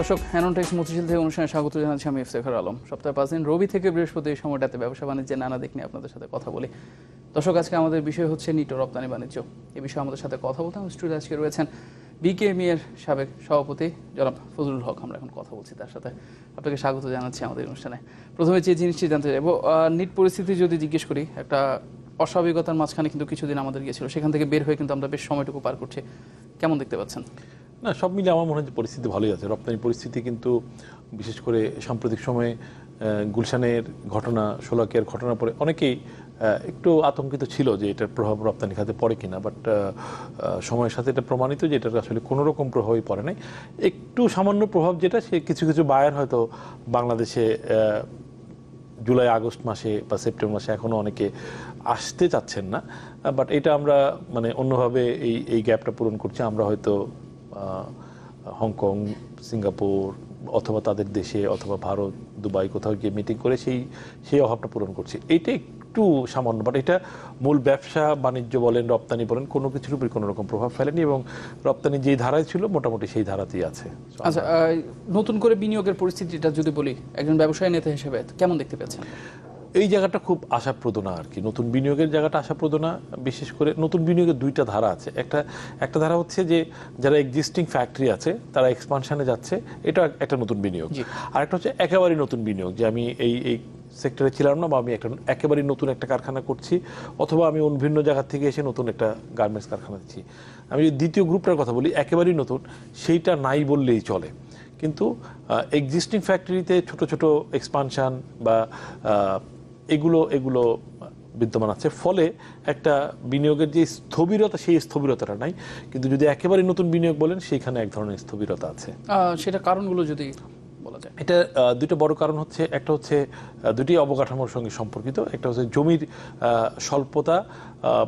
দর্শক হ্যাননটেক্স মতিঝিল থেকে অনুষ্ঠানে স্বাগত জানাচ্ছি আমি ইফতেখার আলম। সপ্তাহে পাঁচ দিন রবি থেকে বৃহস্পতি এই সময়টাতে ব্যবসা বাণিজ্যের নানা দিক নিয়ে আপনাদের সাথে কথা বলি। দর্শক, আজকে আমাদের বিষয় হচ্ছে নিটো রপ্তানি বাণিজ্য। এ বিষয়ে আমাদের সাথে কথা বলতে আমার স্টুডিও আজকে রয়েছেন বিকেএমই এর সাবেক সভাপতি জনাব ফজলুল হক। আমরা এখন কথা বলছি তার সাথে। আপনাকে স্বাগত জানাচ্ছি আমাদের অনুষ্ঠানে। প্রথমে যে জিনিসটি জানতে চাইব নিট পরিস্থিতি যদি জিজ্ঞেস করি, একটা অস্বাভাবিকতার মাঝখানে কিন্তু কিছুদিন আমাদের গিয়েছিল। সেখান থেকে বের হয়ে কিন্তু আমরা বেশ সময়টুকু পার করছি। কেমন দেখতে পাচ্ছেন? না, সব মিলে আমার মনে হয় যে পরিস্থিতি ভালোই আছে। রপ্তানি পরিস্থিতি কিন্তু বিশেষ করে সাম্প্রতিক সময়ে গুলশানের ঘটনা সোলাকিয়ার ঘটনার পরে অনেকেই একটু আতঙ্কিত ছিল যে এটার প্রভাব রপ্তানি খাতে পড়ে কিনা। বাট সময়ের সাথে এটা প্রমাণিত যে এটার আসলে কোনো রকম প্রভাবই পড়ে নাই। একটু সামান্য প্রভাব যেটা, সে কিছু কিছু বায়ার হয়তো বাংলাদেশে জুলাই, আগস্ট মাসে বা সেপ্টেম্বর মাসে এখনও অনেকে আসতে চাচ্ছেন না। বাট এটা আমরা মানে অন্যভাবে এই এই গ্যাপটা পূরণ করছি। আমরা হয়তো হংকং সিঙ্গাপুর, অথবা তাদের দেশে, অথবা ভারত, দুবাই কোথাও গিয়ে মিটিং করে সেই সেই অভাবটা পূরণ করছে। এটা একটু সামান্য বাট এটা মূল ব্যবসা, বাণিজ্য বলেন, রপ্তানি বলেন, কোনো কিছুর উপর কোনো রকম প্রভাব ফেলেনি এবং রপ্তানি যেই ধারায় ছিল, মোটামুটি সেই ধারাতেই আছে। আচ্ছা নতুন করে বিনিয়োগের পরিস্থিতিটা যদি বলি, একজন ব্যবসায়ী নেতা হিসেবে, কেমন দেখতে পাচ্ছেন এই জায়গাটা খুব আশাপ্রদ না আর কি। নতুন বিনিয়োগের জায়গাটা আশাপ্রদ না বিশেষ করে নতুন বিনিয়োগের দুইটা ধারা আছে। একটা একটা ধারা হচ্ছে যে যারা এক্সিস্টিং ফ্যাক্টরি আছে তারা এক্সপানশনে যাচ্ছে এটা একটা নতুন বিনিয়োগ। আর একটা হচ্ছে একেবারেই নতুন বিনিয়োগ যে আমি এই এই সেক্টরে ছিলাম না বা আমি একটা একেবারেই নতুন একটা কারখানা করছি অথবা আমি অন্য ভিন্ন জায়গা থেকে এসে নতুন একটা গার্মেন্টস কারখানা দিচ্ছি। আমি যদি দ্বিতীয় গ্রুপটার কথা বলি একেবারেই নতুন সেইটা নাই বললেই চলে। কিন্তু এক্সিস্টিং ফ্যাক্টরিতে ছোট ছোট এক্সপানশান বা এগুলো এগুলো বিদ্যমান আছে। ফলে একটা বিনিয়োগের যে স্থবিরতা, সেই স্থবিরতাটা নাই। কিন্তু যদি একেবারে নতুন বিনিয়োগ বলেন, সেইখানে এক ধরনের স্থবিরতা আছে। সেটা কারণগুলো যদি বলা যায়। এটা দুটো বড় কারণ হচ্ছে, একটা হচ্ছে দুটি অবকাঠামোর সঙ্গে সম্পর্কিত, একটা হচ্ছে জমির স্বল্পতা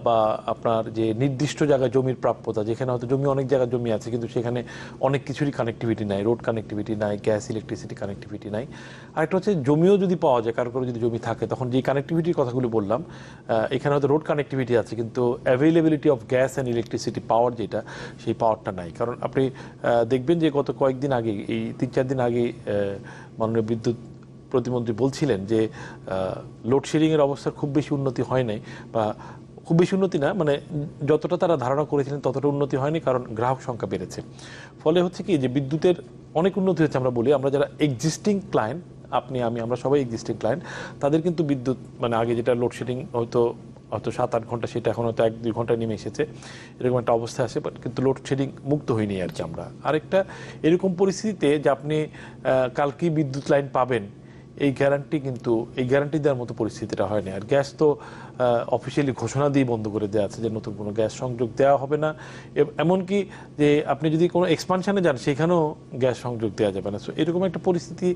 বা আপনার যে নির্দিষ্ট জায়গায় জমির প্রাপ্যতা, যেখানে হয়তো জমি, অনেক জায়গায় জমি আছে, কিন্তু সেখানে অনেক কিছুরই কানেক্টিভিটি নাই রোড কানেক্টিভিটি নাই গ্যাস ইলেকট্রিসিটি কানেক্টিভিটি নাই। আর একটা হচ্ছে, জমিও যদি পাওয়া যায়, কারও যদি জমি থাকে, তখন যে কানেক্টিভিটির কথাগুলো বললাম এখানে হয়তো রোড কানেক্টিভিটি আছে, কিন্তু availability of gas and electricity power যেটা, সেই পাওয়ারটা নাই। কারণ আপনি দেখবেন যে গত কয়েকদিন আগে, এই তিন চার দিন আগে মাননীয় বিদ্যুৎ প্রতিমন্ত্রী বলছিলেন যে লোডশেডিং এর অবস্থার খুব বেশি উন্নতি হয় নাই বা খুব বেশি উন্নতি না মানে যতটা তারা ধারণা করেছিলেন ততটা উন্নতি হয়নি কারণ গ্রাহক সংখ্যা বেড়েছে। ফলে হচ্ছে কি যে বিদ্যুতের অনেক উন্নতি হচ্ছে আমরা বলি, আমরা যারা এক্সিস্টিং ক্লায়েন্ট আপনি, আমি, আমরা সবাই এক্সিস্টিং ক্লায়েন্ট তাদের কিন্তু বিদ্যুৎ মানে আগে যেটা লোডশেডিং হয়তো হয়তো সাত আট ঘণ্টা সেটা এখন হয়তো এক দুই ঘন্টায় নেমে এসেছে। এরকম একটা অবস্থা আছে বাট কিন্তু লোডশেডিং মুক্ত হয়নি আর কি আমরা। আরেকটা, এরকম পরিস্থিতিতে যে আপনি কালকেই বিদ্যুৎ লাইন পাবেন, এই গ্যারান্টি কিন্তু, এই গ্যারান্টি দেওয়ার মতো পরিস্থিতিটা হয়নি। আর গ্যাস তো অফিসিয়ালি ঘোষণা দিয়ে বন্ধ করে দেওয়া আছে যে নতুন কোনো গ্যাস সংযোগ দেওয়া হবে না। এমনকি যে আপনি যদি কোনো এক্সপানশানে যান, সেখানেও গ্যাস সংযোগ দেওয়া যাবে না। সো এরকম একটা পরিস্থিতি,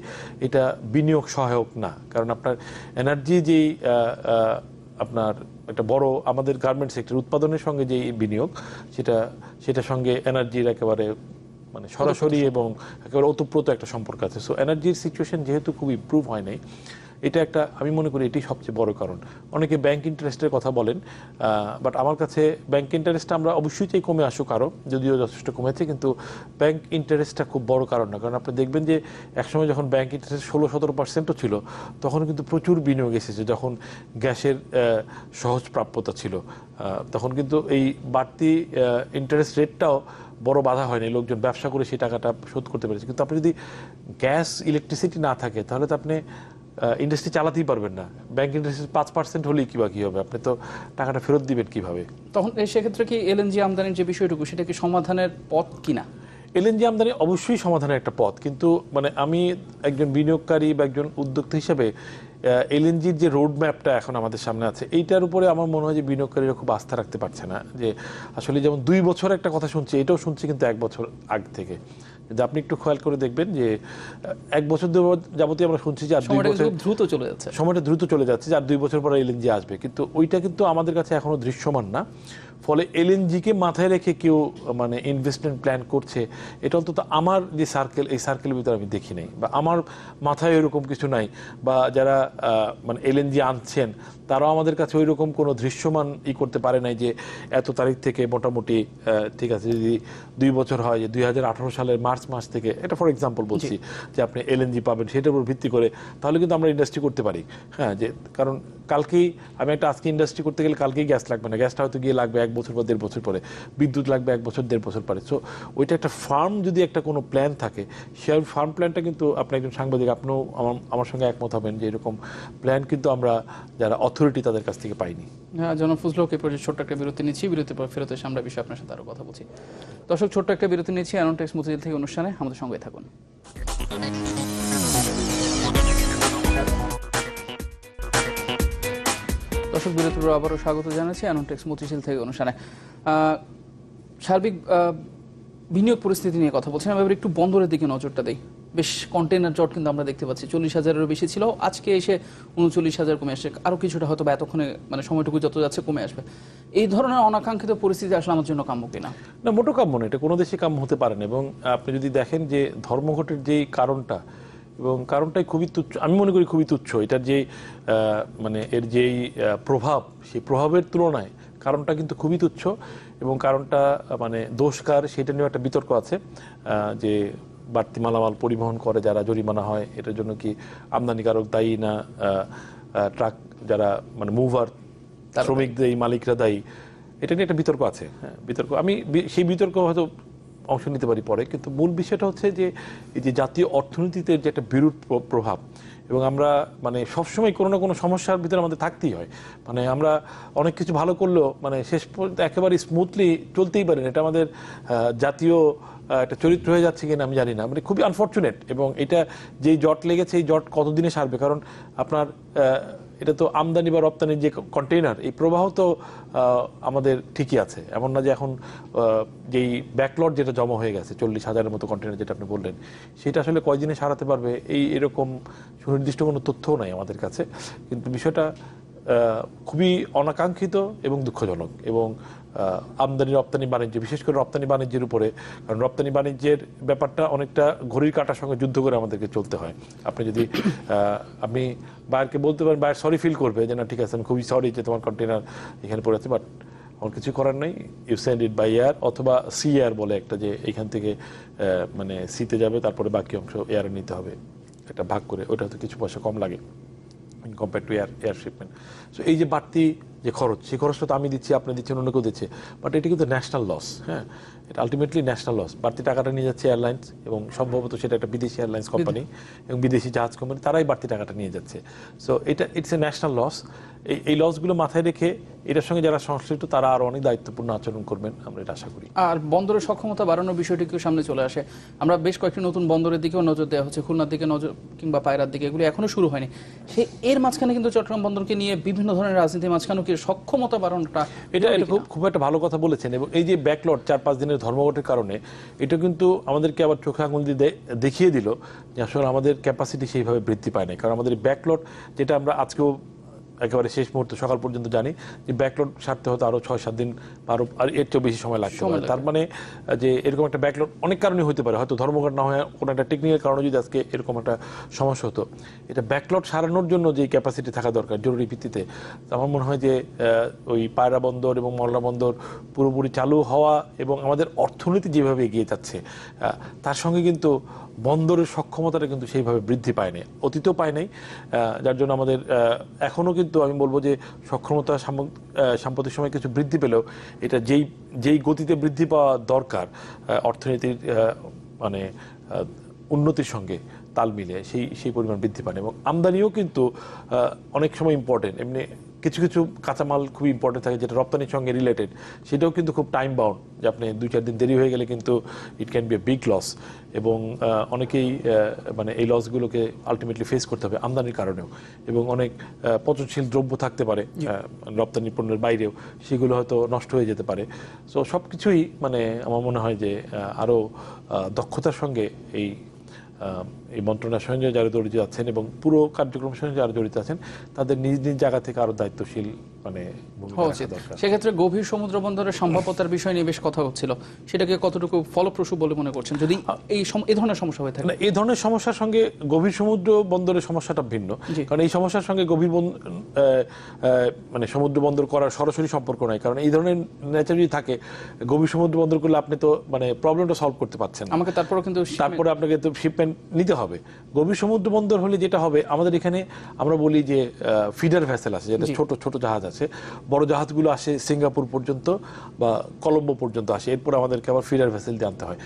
এটা বিনিয়োগ সহায়ক না। কারণ আপনার এনার্জি যেই আপনার একটা বড় আমাদের গার্মেন্ট সেক্টর উৎপাদনের সঙ্গে যে বিনিয়োগ সেটা সেটার সঙ্গে এনার্জির একেবারে মানে সরাসরি এবং একেবারে ওতপ্রোত একটা সম্পর্ক আছে। সো এনার্জির সিচুয়েশন যেহেতু খুব ইম্প্রুভ হয় নাই এটা একটা, আমি মনে করি এটি সবচেয়ে বড় কারণ। অনেকে ব্যাংক ইন্টারেস্টের কথা বলেন বাট আমার কাছে ব্যাংক ইন্টারেস্টটা আমরা অবশ্যই চাই কমে আসুক আরও যদিও যথেষ্ট কমেছে, কিন্তু ব্যাংক ইন্টারেস্টটা খুব বড় কারণ না। কারণ আপনি দেখবেন যে একসময় যখন ব্যাংক ইন্টারেস্ট ষোলো সতেরো পার্সেন্টও ছিল, তখন কিন্তু প্রচুর বিনিয়োগ এসেছে, যখন গ্যাসের সহজ প্রাপ্যতা ছিল। তখন কিন্তু এই বাড়তি ইন্টারেস্ট রেটটাও বড় বাধা হয়নি, লোকজন ব্যবসা করে সেই টাকাটা শোধ করতে পেরেছে। কিন্তু আপনি যদি গ্যাস ইলেকট্রিসিটি না থাকে, তাহলে তো আপনি ইন্ডাস্ট্রি চালাতেই পারবেন না। ব্যাংক ইন্ডাস্ট্রি পাঁচ পার্সেন্ট হলেই কি বা কি হবে? আপনি তো টাকাটা ফেরত দিবেন কীভাবে? তখন এই সেক্ষেত্রে কি এলএনজি আমদানির যে বিষয়টুকু সেটা কি সমাধানের পথ কিনা? এলএনজি আমদানি অবশ্যই সমাধানের একটা পথ। কিন্তু মানে আমি একজন বিনিয়োগকারী বা একজন উদ্যোক্তা হিসেবে এলএনজির যে রোড ম্যাপটা এখন আমাদের সামনে আছে এইটার উপরে আমার মনে হয় যে বিনিয়োগকারীরা খুব আস্থা রাখতে পারছে না। যে আসলে যেমন দুই বছর একটা কথা শুনছি এটাও শুনছি কিন্তু এক বছর আগ থেকে। যদি আপনি একটু খেয়াল করে দেখবেন যে এক বছর যাবতীয় আমরা শুনছি যে আর দুই সময়টা বছর দ্রুত চলে যাচ্ছে। সময়টা দ্রুত চলে যাচ্ছে যে আর দুই বছর পরে এলএনজি আসবে। কিন্তু ওইটা কিন্তু আমাদের কাছে এখনও দৃশ্যমান না। ফলে এলএনজিকে মাথায় রেখে কেউ মানে ইনভেস্টমেন্ট প্ল্যান করছে এটা অন্তত আমার যে সার্কেল এই সার্কেলের ভিতরে আমি দেখি নাই বা আমার মাথায় এরকম কিছু নাই বা যারা মানে এলএনজি আনছেন তারাও আমাদের কাছে ওই রকম কোনো দৃশ্যমান ই করতে পারে নাই যে এত তারিখ থেকে মোটামুটি ঠিক আছে যদি দুই বছর হয় যে দুই হাজার আঠেরো সালের মার্চ মাস থেকে এটা ফর এক্সাম্পল বলছি যে আপনি এলএনজি পাবেন সেটার উপর ভিত্তি করে তাহলে কিন্তু আমরা ইন্ডাস্ট্রি করতে পারি। হ্যাঁ যে কারণ কালকেই আমি একটা আজকে ইন্ডাস্ট্রি করতে গেলে কালকেই গ্যাস লাগবে না গ্যাসটা হয়তো গিয়ে লাগবে এক বছর বা দেড় বছর পরে, বিদ্যুৎ লাগবে এক বছর, দেড় বছর পরে। সো ওইটা একটা ফার্ম যদি একটা কোনো প্ল্যান থাকে সে ফার্ম প্ল্যানটা কিন্তু আপনি একজন সাংবাদিক, আপনিও আমার আমার সঙ্গে একমত হবেন যে এরকম প্ল্যান কিন্তু আমরা যারা অথরিটি তাদের কাছ থেকে পাইনি। হ্যাঁ জনাব ফজলুক এই পর্যায়ে ছোট্ট একটা বিরতি নিচ্ছি। বিরতির পর ফেরত এসে আমরা বিষয়ে আপনার সাথে আরও কথা বলছি। দর্শক, ছোট্ট একটা বিরতি নিচ্ছি। অ্যানোটেক্স মতিঝিল থেকে অনুষ্ঠানে আমাদের সঙ্গে থাকুন। দর্শক বিরতির আবারও স্বাগত জানাচ্ছি অ্যানোটেক্স মতিঝিল থেকে অনুষ্ঠানে। সার্বিক বিনিয়োগ পরিস্থিতি নিয়ে কথা বলছিলাম, এবার একটু বন্দরের দিকে নজরটা দেই। বেশ কন্টেনার জট কিন্তু আমরা দেখতে পাচ্ছি, চল্লিশ হাজারেরও বেশি ছিল, আজকে এসে উনচল্লিশ হাজার কমে আসছে, আরও কিছুটা হয়তো বা এতক্ষণে মানে সময়টুকু যত যাচ্ছে কমে আসবে। এই ধরনের অনাকাঙ্ক্ষিত পরিস্থিতি আসলে আমার জন্য কাম্য কিনা? না মোটো কাম্য না এটা কোনো দেশে কাম্য হতে পারে না, এবং আপনি যদি দেখেন যে ধর্মঘটের যেই কারণটা এবং কারণটাই খুবই তুচ্ছ আমি মনে করি খুবই তুচ্ছ। এটার যে মানে এর যেই প্রভাব সেই প্রভাবের তুলনায় কারণটা কিন্তু খুবই তুচ্ছ এবং কারণটা মানে দোষকার সেটা নিয়েও একটা বিতর্ক আছে যে বাড়তি মালামাল পরিবহন করে যারা জরিমানা হয় এটার জন্য কি আমদানিকারক দায়ী না ট্রাক যারা মানে মুভার শ্রমিক দায়ী। মালিকরা দায়ী এটা নিয়ে একটা বিতর্ক আছে। হ্যাঁ বিতর্ক আমি সেই বিতর্ক হয়তো অংশ নিতে পারি পরে। কিন্তু মূল বিষয়টা হচ্ছে যে, এই যে জাতীয় অর্থনীতিতে যে একটা বিরূপ প্র- প্রভাব, এবং আমরা মানে সবসময় কোনো না কোনো সমস্যার ভিতরে আমাদের থাকতেই হয়। মানে আমরা অনেক কিছু ভালো করলেও মানে শেষ পর্যন্ত একেবারে স্মুথলি চলতেই পারি না। এটা আমাদের জাতীয় একটা চরিত্র হয়ে যাচ্ছে কিনা আমি জানি না। মানে খুবই আনফর্চুনেট এবং এটা যেই জট লেগেছে, এই জট কতদিনে সারবে? কারণ আপনার এটা তো আমদানি বা রপ্তানির যে কন্টেইনার এই প্রবাহ তো আমাদের ঠিকই আছে। এমন না যে এখন যেই ব্যাকলট যেটা জমা হয়ে গেছে, চল্লিশ হাজারের মতো কন্টেইনার যেটা আপনি বললেন, সেটা আসলে কয়দিনে সারাতে পারবে? এই এরকম সুনির্দিষ্ট কোনো তথ্যও নাই আমাদের কাছে। কিন্তু বিষয়টা খুবই অনাকাঙ্ক্ষিত এবং দুঃখজনক এবং আমদানি রপ্তানি বাণিজ্য, বিশেষ করে রপ্তানি বাণিজ্যের উপরে, কারণ রপ্তানি বাণিজ্যের ব্যাপারটা অনেকটা ঘড়ির কাটার সঙ্গে যুদ্ধ করে আমাদেরকে চলতে হয়। আপনি যদি আপনি বাইরকে বলতে পারেন বাইর সরি ফিল করবে যে, না, ঠিক আছে, আমি খুবই সরি যে, তোমার কন্টেনার এখানে পড়েছে বাট আমার কিছু করার নেই। You send it by air অথবা সি এয়ার বলে একটা যে এখান থেকে মানে সিতে যাবে, তারপরে বাকি অংশ এয়ারে নিতে হবে। একটা ভাগ করে ওটা হয়তো কিছু পয়সা কম লাগে। Compare to air air shipment so এই যে বাড়তি যে খরচ সেই খরচটা তো আমি দিচ্ছি আপনি দিচ্ছেন অন্য কেউ দিচ্ছে। বাট এটি কিন্তু ন্যাশনাল লস হ্যাঁ? এটা আলটিমেটলি ন্যাশনাল লস বাড়তি টাকাটা নিয়ে যাচ্ছে এয়ারলাইন্স এবং সম্ভবত সেটা একটা বিদেশি এয়ারলাইন্স কোম্পানি এবং বিদেশি জাহাজ কোম্পানি তারাই বাড়তি টাকাটা নিয়ে যাচ্ছে। সো এটা ইটস এ ন্যাশনাল লস এই এই লসগুলো মাথায় রেখে এটার সঙ্গে যারা সংশ্লিষ্ট তারা আরও অনেক দায়িত্বপূর্ণ আচরণ করবেন আমরা এটা আশা করি। আর বন্দরের সক্ষমতা বাড়ানোর বিষয়টিকেও সামনে চলে আসে। আমরা বেশ কয়েকটি নতুন বন্দরের দিকেও নজর দেওয়া হচ্ছে খুলনার দিকে নজর কিংবা পায়রার দিকে এগুলো এখনও শুরু হয়নি। সে এর মাঝখানে কিন্তু চট্টগ্রাম বন্দরকে নিয়ে বিভিন্ন ধরনের রাজনীতির মাঝখানেও কি সক্ষমতা বাড়ানোটা এটা এটা খুব খুব একটা ভালো কথা বলেছেন এবং এই যে ব্যাকলট চার পাঁচ দিনের ধর্মঘটের কারণে এটা কিন্তু আমাদেরকে আবার চোখে আঙুল দিয়ে দেখিয়ে দিল যে আসলে আমাদের ক্যাপাসিটি সেইভাবে বৃদ্ধি পায় না কারণ আমাদের ব্যাকলট যেটা আমরা আজকেও একেবারে শেষ মুহূর্তে সকাল পর্যন্ত জানি যে ব্যাকলোড সারতে হতে আরও ছয় সাত দিন বা আরও আর এর চেয়েও বেশি সময় লাগতে পারে। তার মানে যে এরকম একটা ব্যাকলোড অনেক কারণে হতে পারে। হয়তো ধর্মঘট না হয় কোনো একটা টেকনিক্যাল কারণে যদি আজকে এরকম একটা সমস্যা হতো। এটা ব্যাকলট সারানোর জন্য যে ক্যাপাসিটি থাকা দরকার জরুরি ভিত্তিতে আমার মনে হয় যে ওই পায়রা বন্দর এবং মল্লা বন্দর পুরোপুরি চালু হওয়া এবং আমাদের অর্থনীতি যেভাবে এগিয়ে যাচ্ছে তার সঙ্গে কিন্তু বন্দরের সক্ষমতাটা কিন্তু সেইভাবে বৃদ্ধি পায় নাই অতীতেও পায় নাই যার জন্য আমাদের এখনও এখনও কিন্তু আমি বলব যে সক্ষমতা সাম্প্রতিক সময় কিছু বৃদ্ধি পেলেও এটা যেই যেই গতিতে বৃদ্ধি পাওয়া দরকার অর্থনীতির মানে উন্নতির সঙ্গে তাল মিলে সেই সেই পরিমাণ বৃদ্ধি পান। এবং আমদানিও কিন্তু অনেক সময় ইম্পর্টেন্ট এমনি কিছু কিছু কাঁচামাল খুবই ইম্পর্টেন্ট থাকে যেটা রপ্তানির সঙ্গে রিলেটেড সেটাও কিন্তু খুব টাইম বাউন্ড যে আপনি দুই চার দিন দেরি হয়ে গেলে কিন্তু it can be a big loss এবং অনেকেই মানে এই লসগুলোকে আলটিমেটলি ফেস করতে হবে আমদানির কারণেও। এবং অনেক পচনশীল দ্রব্য থাকতে পারে রপ্তানি পণ্যের বাইরেও সেগুলো হয়তো নষ্ট হয়ে যেতে পারে। সো সব কিছুই মানে আমার মনে হয় যে আরও দক্ষতার সঙ্গে এই এই মন্ত্রণার সঙ্গে যারা জড়িত আছেন এবং পুরো কার্যক্রমের সঙ্গে যারা জড়িত আছেন, তাদের নিজ নিজ জায়গা থেকে আরও দায়িত্বশীল মানে সেক্ষেত্রে গভীর সমুদ্র বন্দরের সম্ভাব্যতার বিষয় নিয়ে বেশ কথা হচ্ছিল। সেটাকে কতটুকু ফলপ্রসূ বলে মনে করছেন? যদি এই সম- এই ধরনের সমস্যা হয়ে থাকে। এই ধরনের সমস্যার সঙ্গে গভীর সমুদ্র বন্দরের সমস্যাটা ভিন্ন। কারণ এই সমস্যার সঙ্গে গভীর মানে সমুদ্র বন্দর করার সরাসরি সম্পর্ক নাই। কারণ এই ধরনের নেচার যদি থাকে গভীর সমুদ্র বন্দর করলে আপনি তো মানে প্রবলেমটা সলভ করতে পারছেন আমাকে তারপরও কিন্তু তারপরে আপনাকে তো শিপমেন্ট নিতে হবে। গভীর সমুদ্র বন্দর হলে যেটা হবে আমাদের এখানে আমরা বলি যে ফিডার ভেসেল আছে যেটা। ছোট ছোট জাহাজ আছে। বড় জাহাজগুলো আসে সিঙ্গাপুর পর্যন্ত বা কলম্বো পর্যন্ত আসে। এরপর আমাদেরকে আবার ফিডার ভেসেল জানতে হয়।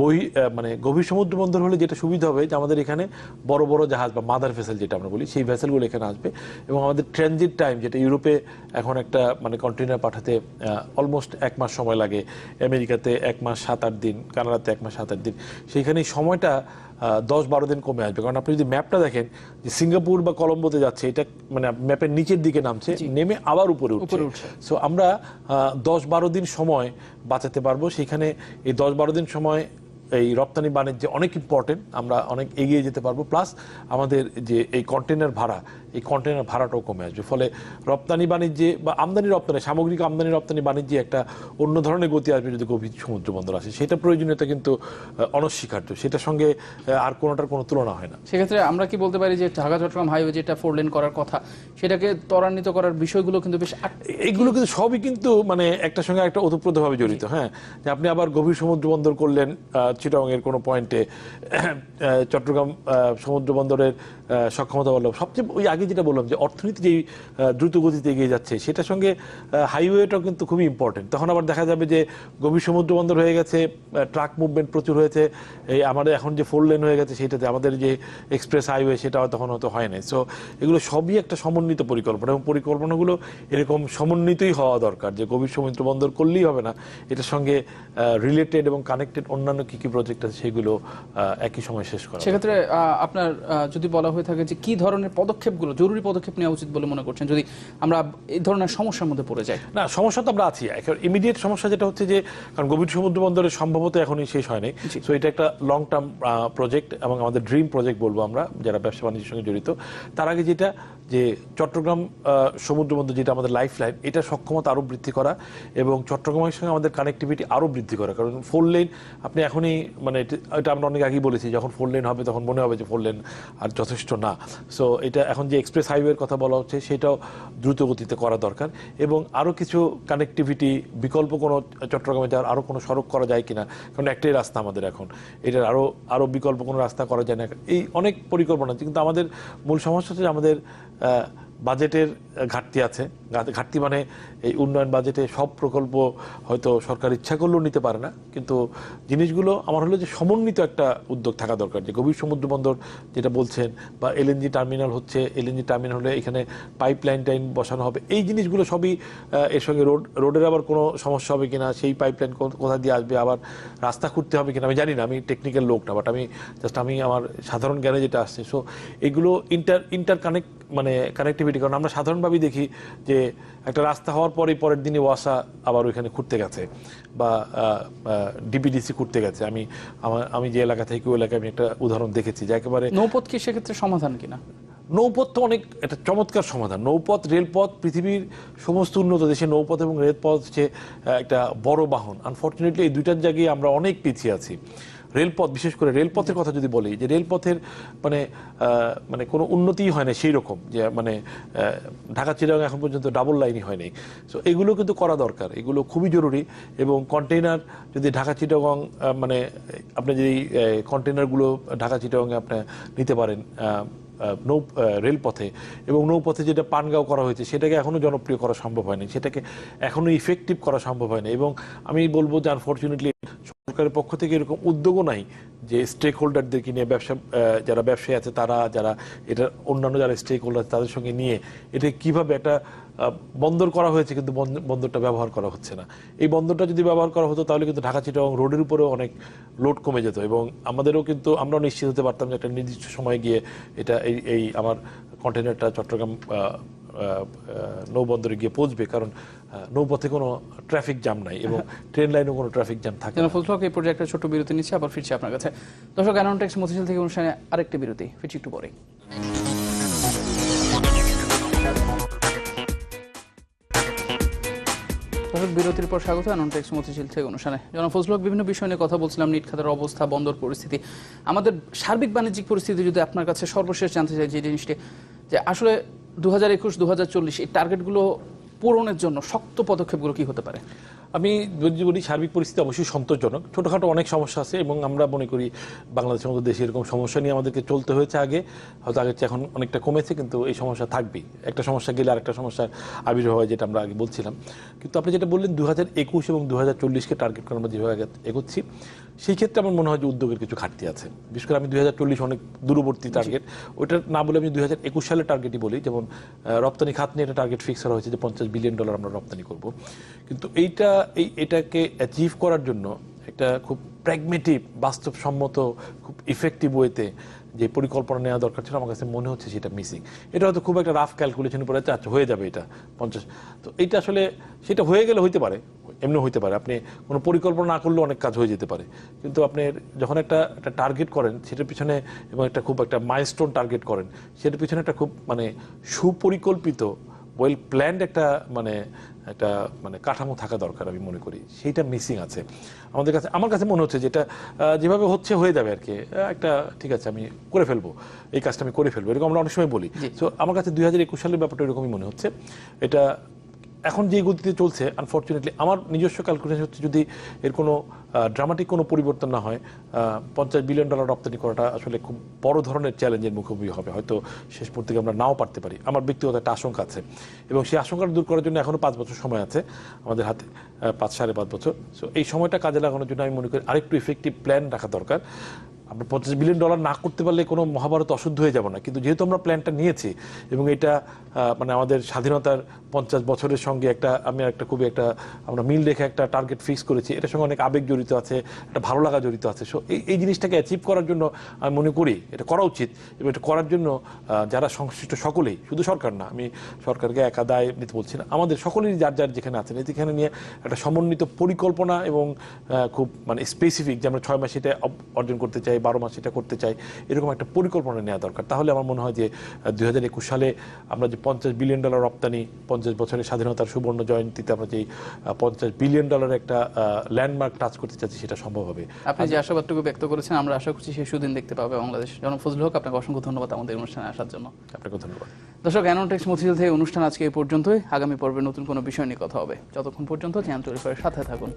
বহি মানে গভীর সমুদ্র বন্দর হলে যেটা সুবিধা হবে যে আমাদের এখানে বড় বড় জাহাজ বা মাদার ভেসেল যেটা আমরা বলি, সেই ভেসেলগুলো এখানে আসবে এবং আমাদের ট্রানজিট টাইম যেটা ইউরোপে এখন একটা মানে কন্টেনার পাঠাতে অলমোস্ট এক মাস সময় লাগে। আমেরিকাতে এক মাস সাত, আট দিন, কানাডাতে এক মাস সাত, আট দিন। সেইখানে সময়টা দশ বারো দিন কমে আসবে। কারণ আপনি যদি ম্যাপটা দেখেন যে সিঙ্গাপুর বা কলম্বোতে যাচ্ছে এটা মানে ম্যাপের নিচের দিকে নামছে নেমে আবার উপরে উঠছে। সো আমরা দশ বারো দিন সময় বাঁচাতে পারব। সেখানে এই দশ বারো দিন সময় এই রপ্তানি বাণিজ্যে অনেক ইম্পর্টেন্ট আমরা অনেক এগিয়ে যেতে পারব। প্লাস আমাদের যে এই কন্টেনার ভাড়া এই কন্টেনার ভাড়াটাও কমে আসবে। ফলে রপ্তানি বাণিজ্যে বা আমদানি রপ্তানি সামগ্রিক আমদানি রপ্তানি বাণিজ্যে একটা অন্য ধরনের গতি আসবে যদি গভীর সমুদ্র বন্দর আসে। সেটা প্রয়োজনীয়তা কিন্তু অনস্বীকার্য। সেটার সঙ্গে আর কোনোটার কোনো তুলনা হয় না। সেক্ষেত্রে আমরা কি বলতে পারি যে ঢাকা চট্টগ্রাম হাইওয়ে যেটা ফোর লেন করার কথা সেটাকে ত্বরান্বিত করার বিষয়গুলো কিন্তু বেশ এইগুলো কিন্তু সবই কিন্তু মানে একটা সঙ্গে একটা ওতপ্রোতভাবে জড়িত। হ্যাঁ যে আপনি আবার গভীর সমুদ্র বন্দর করলেন চিটং এর কোনো পয়েন্টে চট্টগ্রাম সমুদ্র বন্দরের সক্ষমতা বললাম। সবচেয়ে ওই আগে যেটা বললাম যে অর্থনীতি যেই দ্রুত গতিতে এগিয়ে যাচ্ছে সেটার সঙ্গে হাইওয়েটাও কিন্তু খুবই ইম্পর্টেন্ট তখন আবার দেখা যাবে যে গভীর সমুদ্র বন্দর হয়ে গেছে ট্রাক মুভমেন্ট প্রচুর হয়েছে। এই আমাদের এখন যে ফোর লেন হয়ে গেছে সেটাতে আমাদের যে এক্সপ্রেস হাইওয়ে সেটা তখন হয়তো হয় নাই। সো এগুলো সবই একটা সমন্বিত পরিকল্পনা এবং পরিকল্পনাগুলো এরকম সমন্বিতই হওয়া দরকার যে গভীর সমুদ্র বন্দর করলেই হবে না। এটার সঙ্গে রিলেটেড এবং কানেক্টেড অন্যান্য কী কী প্রজেক্ট আছে সেগুলো একই সময় শেষ করা সেক্ষেত্রে আপনার যদি বলা হয়ে থাকে যে কি ধরনের পদক্ষেপগুলো জরুরি পদক্ষেপ নেওয়া উচিত বলে মনে করছেন? যদি আমরা এই ধরনের সমস্যার মধ্যে পড়ে যাই। না সমস্যা তো আমরা আছি। ইমিডিয়েট সমস্যা যেটা হচ্ছে যে কারণ গভীর সমুদ্র বন্দরের সম্ভবত এখনই শেষ হয়নি। সো এটা একটা লং টার্ম প্রজেক্ট এবং আমাদের ড্রিম প্রজেক্ট বলব আমরা যারা ব্যবসা বাণিজ্যের সঙ্গে জড়িত। তার আগে যেটা যে চট্টগ্রাম সমুদ্র বন্দর যেটা আমাদের লাইফ লাইন এটা সক্ষমতা আরও বৃদ্ধি করা এবং চট্টগ্রামের সঙ্গে আমাদের কানেক্টিভিটি আরও বৃদ্ধি করা। কারণ ফোর লেন আপনি এখনই মানে এটা আমরা অনেক আগেই বলেছি যখন ফোর লেন হবে তখন মনে হবে যে ফোর লেন আর যথেষ্ট না। সো এটা এখন যে এক্সপ্রেস হাইওয়ের কথা বলা হচ্ছে, সেটাও দ্রুত গতিতে করা দরকার। এবং আরও কিছু কানেক্টিভিটি বিকল্প কোনো চট্টগ্রামে যাওয়ার আরও কোনো সড়ক করা যায় কিনা, কারণ একটাই রাস্তা আমাদের এখন। এটার আরও আরও বিকল্প কোনো রাস্তা করা যায় না। এই অনেক পরিকল্পনা কিন্তু আমাদের মূল সমস্যা হচ্ছে আমাদের বাজেটের ঘাটতি আছে। ঘাটতি মানে এই উন্নয়ন বাজেটে সব প্রকল্প হয়তো সরকার ইচ্ছা করলেও নিতে পারে না। কিন্তু জিনিসগুলো আমার হলো যে সমন্বিত একটা উদ্যোগ থাকা দরকার। যে গভীর সমুদ্র বন্দর যেটা বলছেন বা এলএনজি টার্মিনাল হচ্ছে, এলএনজি টার্মিনাল হলে এখানে পাইপ লাইন টাইন বসানো হবে। এই জিনিসগুলো সবই এর সঙ্গে রোড রোডের আবার কোনো সমস্যা হবে কিনা, সেই পাইপ লাইন কোথা দিয়ে আসবে, আবার রাস্তা খুঁড়তে হবে কিনা, আমি জানি না, আমি টেকনিক্যাল লোক না বাট আমি জাস্ট আমি আমার সাধারণ জ্ঞানে যেটা আসছে। সো এগুলো ইন্টার ইন্টার কানেক্ট মানে কানেক্টিভিটি কারণ আমরা সাধারণভাবেই দেখি যে একটা রাস্তা হওয়ার পরেই পরের দিনে ওয়াসা আবার ওইখানে খুঁড়তে গেছে বা ডিপিডিসি খুঁড়তে গেছে। আমি আমার আমি যে এলাকা থেকে ওই এলাকায় আমি একটা উদাহরণ দেখেছি যে একেবারে নৌপথ কি সেক্ষেত্রে সমাধান কিনা? নৌপথ তো অনেক একটা চমৎকার সমাধান। নৌপথ রেলপথ পৃথিবীর সমস্ত উন্নত দেশে নৌপথ এবং রেলপথ হচ্ছে একটা বড় বাহন। আনফর্চুনেটলি এই দুইটার জায়গায় আমরা অনেক পিছিয়ে আছি। রেলপথ, বিশেষ করে রেলপথের কথা যদি বলি, যে রেলপথের মানে মানে কোনো উন্নতিই হয় না সেই রকম, যে মানে ঢাকা চিরাং এখন পর্যন্ত ডাবল লাইনই হয়নি সো এগুলো কিন্তু করা দরকার, এগুলো খুবই জরুরি এবং কন্টেইনার যদি ঢাকা চিটাগং মানে আপনি যদি কন্টেইনারগুলো ঢাকা চিটাগংয়ে আপনি নিতে পারেন নৌ রেলপথে এবং নৌপথে যেটা পানগাঁও করা হয়েছে, সেটাকে এখনও জনপ্রিয় করা সম্ভব হয়নি, সেটাকে এখনও ইফেক্টিভ করা সম্ভব হয়নি এবং আমি বলব যে আনফর্চুনেটলি সরকারের পক্ষ থেকে এরকম উদ্যোগও নাই যে স্টেক হোল্ডারদেরকে নিয়ে ব্যবসা যারা ব্যবসায়ী আছে তারা, যারা এটা অন্যান্য যারা স্টেক হোল্ডার তাদের সঙ্গে নিয়ে এটা কীভাবে একটা বন্দর করা হয়েছে কিন্তু বন্দ- বন্দরটা ব্যবহার করা হচ্ছে না। এই বন্দরটা যদি ব্যবহার করা হতো তাহলে কিন্তু ঢাকা চিটাগং রোডের উপরেও অনেক লোড কমে যেত এবং আমাদেরও কিন্তু, আমরাও নিশ্চিত হতে পারতাম যে একটা নির্দিষ্ট সময় গিয়ে এটা, এই এই আমার কন্টেনারটা চট্টগ্রাম নৌবন্দরে গিয়ে পৌঁছবে, কারণ নৌপথে কোনো ট্রাফিক জ্যাম নাই এবং ট্রেন লাইনেও কোনো ট্রাফিক জ্যাম থাকে না। ফজলক এই পর্যায়ে একটা ছোট বিরতি নিচ্ছে, আবার ফিরছি আপনার কাছে। দর্শক অ্যানোটেক্স মতিঝিল থেকে অনুষ্ঠানে আরেকটি বিরতি, ফিরছি একটু পরে বিরতির পর স্বাগত অ্যানন্টেক্স মতিঝিল থেকে অনুষ্ঠানে। জনাব ফজল হক, বিভিন্ন বিষয় নিয়ে কথা বলছিলাম, নিট খাতের অবস্থা, বন্দর পরিস্থিতি। আমাদের সার্বিক বাণিজ্যিক পরিস্থিতি যদি আপনার কাছে সর্বশেষ জানতে চাই, যে জিনিসটি, যে আসলে দু হাজার একুশ দু হাজার চল্লিশ, এই টার্গেটগুলো পূরণের জন্য শক্ত পদক্ষেপগুলো কি হতে পারে? আমি বলি সার্বিক পরিস্থিতি অবশ্যই সন্তোষজনক। ছোটোখাটো অনেক সমস্যা আছে এবং আমরা মনে করি বাংলাদেশের মতো দেশে এরকম সমস্যা নিয়ে আমাদেরকে চলতে হয়েছে আগে। হয়তো আগের চেয়ে এখন অনেকটা কমেছে, কিন্তু এই সমস্যা থাকবেই। একটা সমস্যা গেলে আরেকটা সমস্যার আবির্ভাব হয়, যেটা আমরা আগে বলছিলাম। কিন্তু আপনি যেটা বললেন দু হাজার একুশ এবং দু হাজার চল্লিশকে টার্গেট করে আমরা যেভাবে এগোচ্ছি সেই ক্ষেত্রে আমার মনে হয় যে উদ্যোগের কিছু ঘাটতি আছে। বিশেষ করে আমি দুই হাজার চল্লিশ অনেক দূরবর্তী টার্গেট ওইটা না বলে আমি দুই হাজার একুশ সালের টার্গেটই বলি। যেমন রপ্তানি খাত নিয়ে একটা টার্গেট ফিক্স করা হয়েছে যে পঞ্চাশ বিলিয়ন ডলার আমরা রপ্তানি করব। কিন্তু এইটা এই এটাকে অ্যাচিভ করার জন্য একটা খুব প্র্যাগমেটিক বাস্তবসম্মত খুব ইফেক্টিভ ওয়েতে যে পরিকল্পনা নেওয়া দরকার ছিল আমার কাছে মনে হচ্ছে সেটা মিসিং এটা হয়তো খুব একটা রাফ ক্যালকুলেশন আছে, আচ্ছা হয়ে যাবে এটা পঞ্চাশ। তো এইটা আসলে সেটা হয়ে গেলে হইতে পারে। এমনি হইতে পারে। আপনি কোনো পরিকল্পনা না করলেও অনেক কাজ হয়ে যেতে পারে। কিন্তু আপনি যখন একটা একটা টার্গেট করেন সেটার পিছনে এবং একটা খুব একটা মাইলস্টোন টার্গেট করেন সেটার পিছনে একটা খুব মানে সুপরিকল্পিত ওয়েল প্ল্যান্ড একটা মানে একটা মানে কাঠামো থাকা দরকার আমি মনে করি। সেইটা মিসিং আছে। আমাদের কাছে আমার কাছে মনে হচ্ছে যেটা যেভাবে হচ্ছে হয়ে যাবে আর কি একটা ঠিক আছে আমি করে ফেলব। এই কাজটা আমি করে ফেলব এরকম আমরা অনেক সময় বলি। তো আমার কাছে দুই হাজার একুশ সালের ব্যাপারটা এরকমই মনে হচ্ছে। এটা এখন যে গতিতে চলছে আনফর্চুনেটলি আমার নিজস্ব ক্যালকুলেশন হচ্ছে যদি এর কোনো ড্রামাটিক কোনো পরিবর্তন না হয় পঞ্চাশ বিলিয়ন ডলার রপ্তানি করাটা আসলে খুব বড় ধরনের চ্যালেঞ্জের মুখোমুখি হবে। হয়তো শেষ মুহূর্তে আমরা নাও পারতে পারি। আমার ব্যক্তিগত একটা আশঙ্কা আছে এবং সেই আশঙ্কাটা দূর করার জন্য এখনও পাঁচ বছর সময় আছে আমাদের হাতে পাঁচ সাড়ে পাঁচ বছর। সো এই সময়টা কাজে লাগানোর জন্য আমি মনে করি আরেকটু ইফেক্টিভ প্ল্যান রাখা দরকার। আমরা পঞ্চাশ বিলিয়ন ডলার না করতে পারলে কোনো মহাভারত অশুদ্ধ হয়ে যাব না। কিন্তু যেহেতু আমরা প্ল্যানটা নিয়েছি এবং এটা মানে আমাদের স্বাধীনতার পঞ্চাশ বছরের সঙ্গে একটা, আমি একটা খুবই একটা, আমরা মিল রেখে একটা টার্গেট ফিক্স করেছি, এটার সঙ্গে অনেক আবেগ জড়িত আছে, একটা ভালো লাগা জড়িত আছে। সো এই এই জিনিসটাকে অ্যাচিভ করার জন্য আমি মনে করি এটা করা উচিত এবং এটা করার জন্য যারা সংশ্লিষ্ট সকলেই, শুধু সরকার না, আমি সরকারকে একা দায় নিতে বলছি না, আমাদের সকলেরই যার যার যেখানে আছেন এখানে নিয়ে একটা সমন্বিত পরিকল্পনা এবং খুব মানে স্পেসিফিক যে আমরা ছয় মাস এটা অর্জন করতে চাই বারো মাস এটা করতে চাই এরকম একটা পরিকল্পনা নেওয়া দরকার। তাহলে আমার মনে হয় যে দুই হাজার একুশ সালে আমরা যে পঞ্চাশ বিলিয়ন ডলার রপ্তানি পঞ্চাশ বছরের স্বাধীনতার সুবর্ণ জয়ন্তীতে আমরা যে পঞ্চাশ বিলিয়ন ডলার একটা ল্যান্ডমার্ক টাচ করতে চাচ্ছি সেটা সম্ভব হবে। আপনি যে আশাবাদটুকু ব্যক্ত করেছেন আমরা আশা করছি সে সুদিন দেখতে পাবে। বাংলাদেশ জনাব ফজল হক আপনাকে অসংখ্য ধন্যবাদ আমাদের অনুষ্ঠানে আসার জন্য। আপনাকে ধন্যবাদ। দর্শক অ্যানোটেক্স মতিঝিল থেকে অনুষ্ঠান আজকে এই পর্যন্তই। আগামী পর্বে নতুন কোনো বিষয় নিয়ে কথা হবে। যতক্ষণ পর্যন্ত চ্যানেল তৈরি করে সাথে থাকুন।